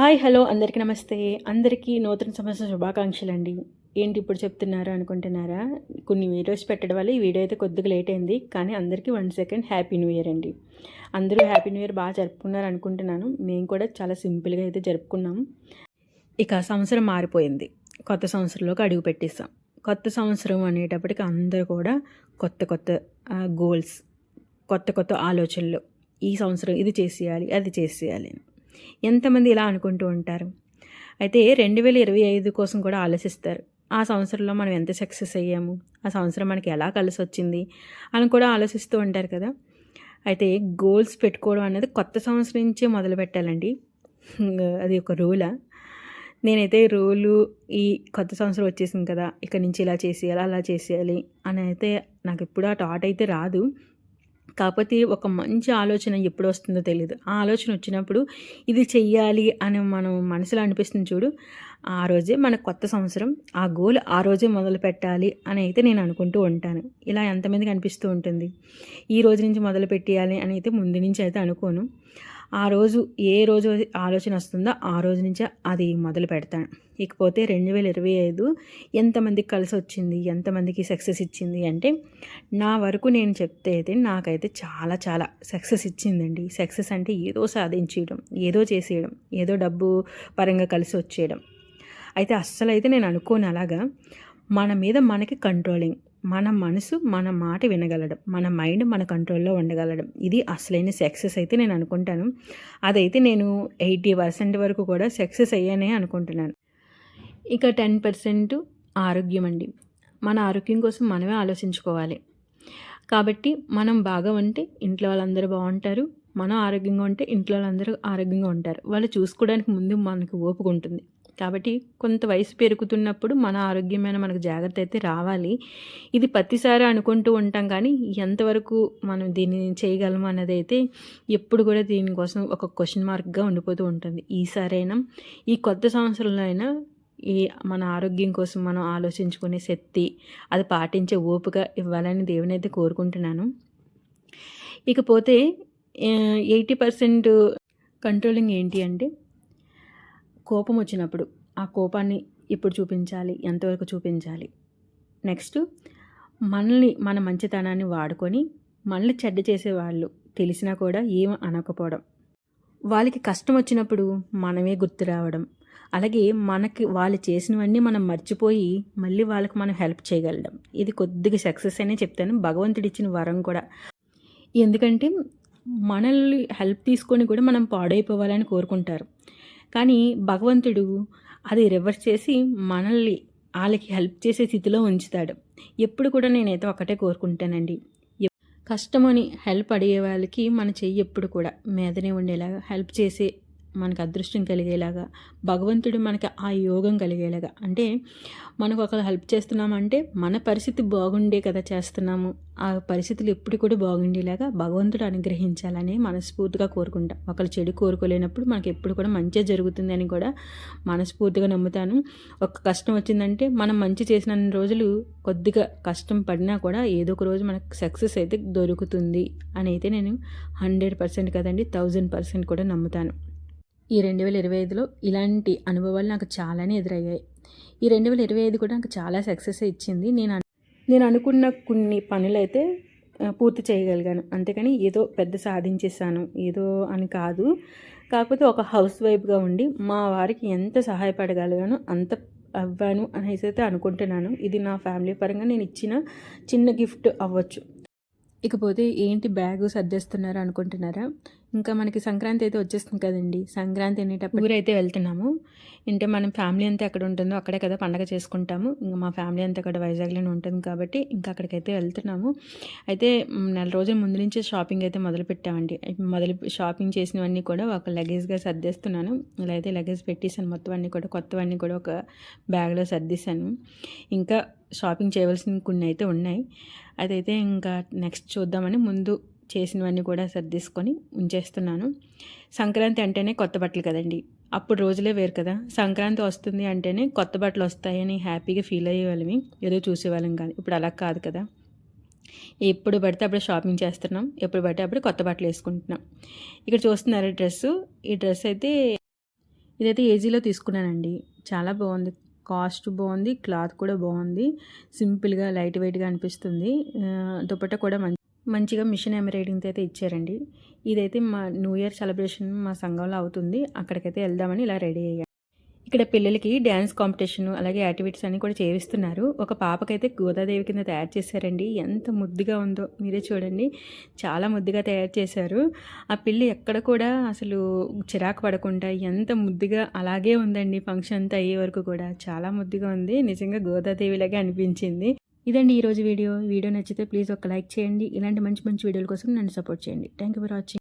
Hi hello అందరికీ నమస్తే. అందరికీ నూతన సంవత్సర శుభాకాంక్షలు అండి ఏంటి ఇప్పుడు చెప్తున్నారా అనుకుంటున్నారా? కొన్ని వీడియోస్ పెట్టడం వల్ల ఈ వీడియో అయితే కొద్దిగా లేట్ అయింది కానీ అందరికీ one second happy new year అండి. అందరూ హ్యాపీ న్యూ ఇయర్ బాగా జరుపుకున్నారు అనుకుంటున్నాను. మేము కూడా చాలా సింపుల్గా అయితే జరుపుకున్నాం. ఇక సంవత్సరం మారిపోయింది. కొత్త సంవత్సరంలోకి అడుగు పెట్టేస్తాం కొత్త సంవత్సరం అనేటప్పటికి అందరూ కూడా కొత్త కొత్త గోల్స్ కొత్త కొత్త ఆలోచనలు. ఈ సంవత్సరం ఇది చేసేయాలి అది చేసేయాలి అని. ఎంతమంది ఇలా అనుకుంటూ ఉంటారు? అయితే రెండు వేల ఇరవై ఐదు కోసం కూడా ఆలోచిస్తారు. ఆ సంవత్సరంలో మనం ఎంత సక్సెస్ అయ్యాము? ఆ సంవత్సరం మనకి ఎలా కలిసి వచ్చింది అని కూడా ఆలోచిస్తూ ఉంటారు కదా? అయితే గోల్స్ పెట్టుకోవడం అనేది కొత్త సంవత్సరం నుంచే మొదలు పెట్టాలండి. అది ఒక రూలా. నేనైతే రూలు ఈ కొత్త సంవత్సరం వచ్చేసింది కదా ఇక్కడ నుంచి ఇలా చేసేయాలి అలా చేసేయాలి అని అయితే నాకు ఎప్పుడు ఆ థాట్ అయితే రాదు. కాకపోతే ఒక మంచి ఆలోచన ఎప్పుడు వస్తుందో తెలియదు ఆ ఆలోచన వచ్చినప్పుడు ఇది చెయ్యాలి అని మనం మనసులో అనిపిస్తుంది చూడు ఆ రోజే మన కొత్త సంవత్సరం ఆ గోల్ ఆ రోజే మొదలు పెట్టాలి అని అయితే నేను అనుకుంటూ ఉంటాను. ఇలా ఎంతమందికి అనిపిస్తూ ఉంటుంది? ఈ రోజు నుంచి మొదలు పెట్టేయాలి అని అయితే ముందు నుంచి అయితే అనుకోను. ఆ రోజు ఏ రోజు ఆలోచన వస్తుందో ఆ రోజు నుంచే అది మొదలు పెడతాను. ఇకపోతే రెండు వేల ఇరవై ఐదు ఎంతమందికి కలిసి వచ్చింది ఎంతమందికి సక్సెస్ ఇచ్చింది అంటే నా వరకు నేను చెప్తే అయితే నాకైతే చాలా చాలా సక్సెస్ ఇచ్చిందండి. సక్సెస్ అంటే ఏదో సాధించేయడం ఏదో చేసేయడం ఏదో డబ్బు పరంగా కలిసి వచ్చేయడం. అయితే అస్సలు అయితే నేను అనుకోను అలాగా. మన మీద మనకి కంట్రోలింగ్ మన మనసు మన మాట వినగలడం మన మైండ్ మన కంట్రోల్లో ఉండగలడం. ఇది అసలైన సక్సెస్ అయితే నేను అనుకుంటాను. అదైతే నేను ఎయిటీ పర్సెంట్ వరకు కూడా సక్సెస్ అయ్యానే అనుకుంటున్నాను. ఇక టెన్ పర్సెంట్ ఆరోగ్యం అండి. మన ఆరోగ్యం కోసం మనమే ఆలోచించుకోవాలి. కాబట్టి మనం బాగా ఉంటే ఇంట్లో వాళ్ళందరూ బాగుంటారు. మనం ఆరోగ్యంగా ఉంటే ఇంట్లో వాళ్ళందరూ ఆరోగ్యంగా ఉంటారు. వాళ్ళు చూసుకోవడానికి ముందు మనకు ఓపిక ఉంటుంది. కాబట్టి కొంత వయసు పెరుగుతున్నప్పుడు మన ఆరోగ్యమైన మనకు జాగ్రత్త అయితే రావాలి. ఇది ప్రతిసారి అనుకుంటూ ఉంటాం కానీ ఎంతవరకు మనం దీన్ని చేయగలము అన్నది అయితే ఎప్పుడు కూడా దీనికోసం ఒక క్వశ్చన్ మార్క్గా ఉండిపోతూ ఉంటుంది. ఈసారైనా ఈ కొత్త సంవత్సరంలో అయినా ఈ మన ఆరోగ్యం కోసం మనం ఆలోచించుకునే శక్తి అది పాటించే ఓపిక ఇవ్వాలని దేవుని అయితే కోరుకుంటున్నాను. ఇకపోతే ఎయిటీ పర్సెంట్ కంట్రోలింగ్ ఏంటి అంటే కోపం వచ్చినప్పుడు ఆ కోపాన్ని ఇప్పుడు చూపించాలి ఎంతవరకు చూపించాలి? నెక్స్ట్ మనల్ని మన మంచితనాన్ని వాడుకొని మనల్ని చెడ్డ చేసేవాళ్ళు తెలిసినా కూడా ఏం అనకపోవడం. వాళ్ళకి కష్టం వచ్చినప్పుడు మనమే గుర్తు రావడం. అలాగే మనకి వాళ్ళు చేసినవన్నీ మనం మర్చిపోయి మళ్ళీ వాళ్ళకి మనం హెల్ప్ చేయగలడం. ఇది కొద్దిగా సక్సెస్ అనే చెప్తాను. భగవంతుడు ఇచ్చిన వరం కూడా. ఎందుకంటే మనల్ని హెల్ప్ తీసుకొని కూడా మనం పాడైపోవాలని కోరుకుంటారు. కానీ భగవంతుడు అది రివర్స్ చేసి మనల్ని వాళ్ళకి హెల్ప్ చేసే స్థితిలో ఉంచుతాడు. ఎప్పుడు కూడా నేనైతే ఒకటే కోరుకుంటానండి. కష్టమని హెల్ప్ అడిగే వాళ్ళకి మన చెయ్యి ఎప్పుడు కూడా మీదనే ఉండేలాగా హెల్ప్ చేసే మనకు అదృష్టం కలిగేలాగా భగవంతుడు మనకి ఆ యోగం కలిగేలాగా. అంటే మనకు ఒకరు హెల్ప్ చేస్తున్నామంటే మన పరిస్థితి బాగుండే కదా చేస్తున్నాము. ఆ పరిస్థితులు ఎప్పుడు కూడా బాగుండేలాగా భగవంతుడు అనుగ్రహించాలని మనస్ఫూర్తిగా కోరుకుంటాం. ఒకరు చెడు కోరుకోలేనప్పుడు మనకి ఎప్పుడు కూడా మంచి జరుగుతుంది అని కూడా మనస్ఫూర్తిగా నమ్ముతాను. ఒక కష్టం వచ్చిందంటే మనం మంచి చేసిన రోజులు కొద్దిగా కష్టం పడినా కూడా ఏదో ఒక రోజు మనకు సక్సెస్ అయితే దొరుకుతుంది అని అయితే నేను హండ్రెడ్ పర్సెంట్ కదండి థౌజండ్ పర్సెంట్ కూడా నమ్ముతాను. ఈ రెండు వేల ఇరవై ఐదులో ఇలాంటి అనుభవాలు నాకు చాలానే ఎదురయ్యాయి. ఈ రెండు వేల ఇరవై ఐదు కూడా నాకు చాలా సక్సెస్ ఇచ్చింది. నేను నేను అనుకున్న కొన్ని పనులైతే పూర్తి చేయగలిగాను. అంతేకాని ఏదో పెద్ద సాధించేసాను ఏదో అని కాదు. కాకపోతే ఒక హౌస్ వైఫ్గా ఉండి మా వారికి ఎంత సహాయపడగలిగానో అంత అవ్వాను అనేసి అయితే అనుకుంటున్నాను. ఇది నా ఫ్యామిలీ పరంగా నేను ఇచ్చిన చిన్న గిఫ్ట్ అవ్వచ్చు. ఇకపోతే ఏంటి బ్యాగు సర్దేస్తున్నారు అనుకుంటున్నారా? ఇంకా మనకి సంక్రాంతి అయితే వచ్చేస్తుంది కదండి. సంక్రాంతి అనేటప్పుడు ఊరైతే వెళ్తున్నాము. అంటే మనం ఫ్యామిలీ అంతా ఎక్కడ ఉంటుందో అక్కడే కదా పండగ చేసుకుంటాము. ఇంకా మా ఫ్యామిలీ అంతా అక్కడ వైజాగ్లోనే ఉంటుంది కాబట్టి ఇంకా అక్కడికైతే వెళ్తున్నాము. అయితే నెల రోజుల ముందు నుంచే షాపింగ్ అయితే మొదలు పెట్టామండి. మొదలు షాపింగ్ చేసినవన్నీ కూడా ఒక లగేజ్గా సర్దేస్తున్నాను. ఇలా అయితే లగేజ్ పెట్టేసాను మొత్తం అన్నీ కూడా కొత్తవన్నీ కూడా ఒక బ్యాగ్లో సర్దేశాను. ఇంకా షాపింగ్ చేయవలసిన కొన్ని అయితే ఉన్నాయి. అదైతే ఇంకా నెక్స్ట్ చూద్దామని ముందు చేసినవన్నీ కూడా సర్దేసుకొని ఉంచేస్తున్నాను. సంక్రాంతి అంటేనే కొత్త బట్టలు కదండి. అప్పుడు రోజులే వేరు కదా. సంక్రాంతి వస్తుంది అంటేనే కొత్త బట్టలు వస్తాయని హ్యాపీగా ఫీల్ అయ్యేవాళ్ళమి. ఏదో చూసేవాళ్ళం కానీ ఇప్పుడు అలా కాదు కదా. ఎప్పుడు పడితే అప్పుడు షాపింగ్ చేస్తున్నాం. ఎప్పుడు పడితే అప్పుడు కొత్త బట్టలు వేసుకుంటున్నాం. ఇక్కడ చూస్తున్నారు డ్రెస్సు. ఈ డ్రెస్ అయితే ఇదైతే ఏజీలో తీసుకున్నానండి. చాలా బాగుంది. కాస్ట్ బాగుంది. క్లాత్ కూడా బాగుంది. సింపుల్గా లైట్ వెయిట్గా అనిపిస్తుంది. దుపట్ట కూడా మంచి మంచిగా మిషన్ ఎంబ్రాయిడింగ్తో అయితే ఇచ్చారండి. ఇదైతే మా న్యూ ఇయర్ సెలబ్రేషన్ మా సంఘంలో అవుతుంది. అక్కడికైతే వెళ్దామని ఇలా రెడీ అయ్యాను ఇక్కడ పిల్లలకి డ్యాన్స్ కాంపిటీషన్ అలాగే యాక్టివిటీస్ అన్ని కూడా చేయిస్తున్నారు. ఒక పాపకైతే గోదాదేవి కింద తయారు చేశారండి. ఎంత ముద్దుగా ఉందో మీరే చూడండి. చాలా ముద్దుగా తయారు చేశారు. ఆ పిల్లి ఎక్కడ కూడా అసలు చిరాకు పడకుండా ఎంత ముద్దుగా అలాగే ఉందండి ఫంక్షన్ అంతా అయ్యే వరకు కూడా. చాలా ముద్దుగా ఉంది. నిజంగా గోదాదేవిలాగే అనిపించింది. ఇదండి ఈరోజు వీడియో. వీడియో నచ్చితే ప్లీజ్ ఒక లైక్ చేయండి. ఇలాంటి మంచి మంచి వీడియోల కోసం నన్ను సపోర్ట్ చేయండి. Thank you for watching